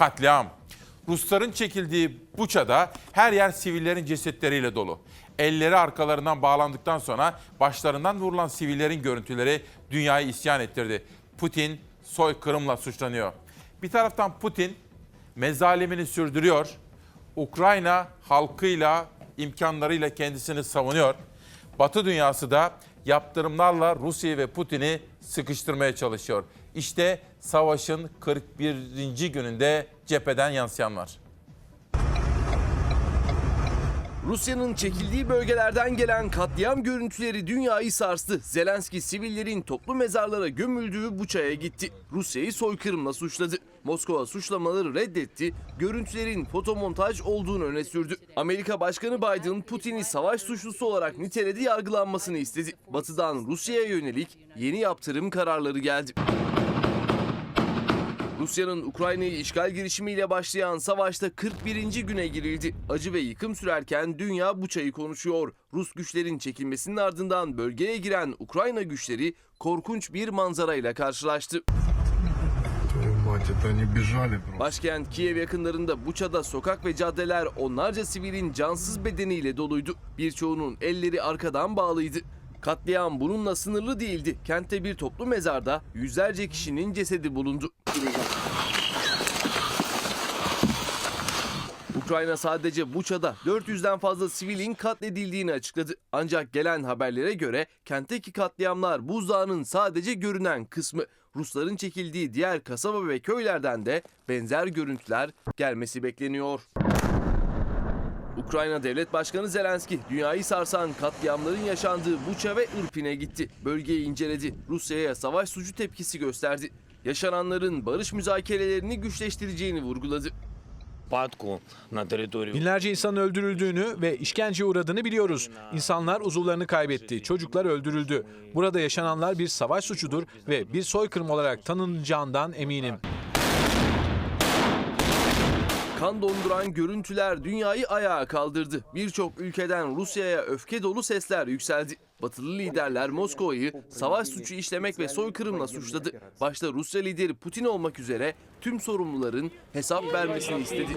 Katliam. Rusların çekildiği Buça'da her yer sivillerin cesetleriyle dolu. Elleri arkalarından bağlandıktan sonra başlarından vurulan sivillerin görüntüleri dünyayı isyan ettirdi. Putin soykırımla suçlanıyor. Bir taraftan Putin mezalimini sürdürüyor. Ukrayna halkıyla, imkanlarıyla kendisini savunuyor. Batı dünyası da yaptırımlarla Rusya ve Putin'i sıkıştırmaya çalışıyor. İşte savaşın 41. gününde cepheden yansıyanlar. Rusya'nın çekildiği bölgelerden gelen katliam görüntüleri dünyayı sarstı. Zelenski sivillerin toplu mezarlara gömüldüğü Buça'ya gitti. Rusya'yı soykırımla suçladı. Moskova suçlamaları reddetti. Görüntülerin fotomontaj olduğunu öne sürdü. Amerika Başkanı Biden Putin'i savaş suçlusu olarak niteledi yargılanmasını istedi. Batı'dan Rusya'ya yönelik yeni yaptırım kararları geldi. Rusya'nın Ukrayna'yı işgal girişimiyle başlayan savaşta 41. güne girildi. Acı ve yıkım sürerken dünya bu çayı konuşuyor. Rus güçlerin çekilmesinin ardından bölgeye giren Ukrayna güçleri korkunç bir manzarayla karşılaştı. Başkent Kiev yakınlarında Buça'da sokak ve caddeler onlarca sivilin cansız bedeniyle doluydu. Birçoğunun elleri arkadan bağlıydı. Katliam bununla sınırlı değildi. Kentte bir toplu mezarda yüzlerce kişinin cesedi bulundu. Ukrayna sadece Buça'da 400'den fazla sivilin katledildiğini açıkladı. Ancak gelen haberlere göre kentteki katliamlar buzdağının sadece görünen kısmı. Rusların çekildiği diğer kasaba ve köylerden de benzer görüntüler gelmesi bekleniyor. Ukrayna Devlet Başkanı Zelenski dünyayı sarsan katliamların yaşandığı Buça ve Irpin'e gitti. Bölgeyi inceledi. Rusya'ya savaş suçu tepkisi gösterdi. Yaşananların barış müzakerelerini güçleştireceğini vurguladı. Binlerce insan öldürüldüğünü ve işkenceye uğradığını biliyoruz. İnsanlar uzuvlarını kaybetti, çocuklar öldürüldü. Burada yaşananlar bir savaş suçudur ve bir soykırım olarak tanınacağından eminim. Kan donduran görüntüler dünyayı ayağa kaldırdı. Birçok ülkeden Rusya'ya öfke dolu sesler yükseldi. Batılı liderler Moskova'yı savaş suçu işlemek ve soykırımla suçladı. Başta Rusya lideri Putin olmak üzere tüm sorumluların hesap vermesini istedi.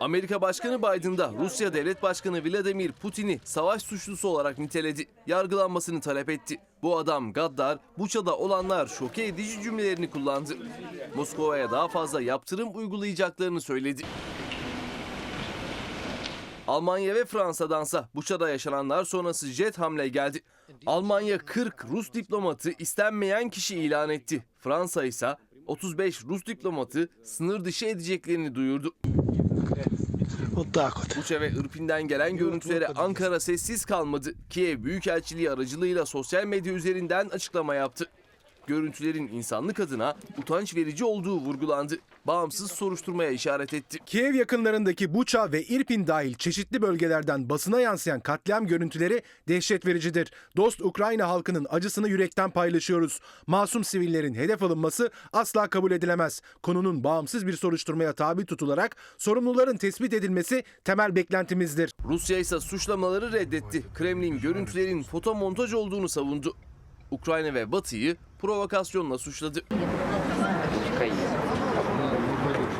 Amerika Başkanı Biden da Rusya Devlet Başkanı Vladimir Putin'i savaş suçlusu olarak niteledi. Yargılanmasını talep etti. Bu adam gaddar, Buça'da olanlar şoke edici cümlelerini kullandı. Moskova'ya daha fazla yaptırım uygulayacaklarını söyledi. Almanya ve Fransa'dansa Buça'da yaşananlar sonrası jet hamle geldi. Almanya 40 Rus diplomatı istenmeyen kişi ilan etti. Fransa ise 35 Rus diplomatı sınır dışı edeceklerini duyurdu. Buça ve Irpin'den gelen görüntülere Ankara sessiz kalmadı. Kiev Büyükelçiliği aracılığıyla sosyal medya üzerinden açıklama yaptı. Görüntülerin insanlık adına utanç verici olduğu vurgulandı. Bağımsız soruşturmaya işaret etti. Kiev yakınlarındaki Buça ve Irpin dahil çeşitli bölgelerden basına yansıyan katliam görüntüleri dehşet vericidir. Dost Ukrayna halkının acısını yürekten paylaşıyoruz. Masum sivillerin hedef alınması asla kabul edilemez. Konunun bağımsız bir soruşturmaya tabi tutularak sorumluların tespit edilmesi temel beklentimizdir. Rusya ise suçlamaları reddetti. Kremlin görüntülerin fotomontaj olduğunu savundu. Ukrayna ve Batı'yı provokasyonla suçladı.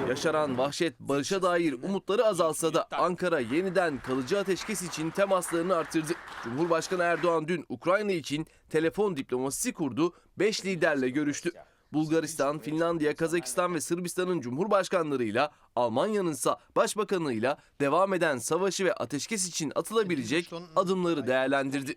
Yaşanan vahşet barışa dair umutları azalsa da Ankara yeniden kalıcı ateşkes için temaslarını artırdı. Cumhurbaşkanı Erdoğan dün Ukrayna için telefon diplomasisi kurdu, 5 liderle görüştü. Bulgaristan, Finlandiya, Kazakistan ve Sırbistan'ın cumhurbaşkanlarıyla Almanya'nın ise başbakanıyla devam eden savaşı ve ateşkes için atılabilecek adımları değerlendirdi.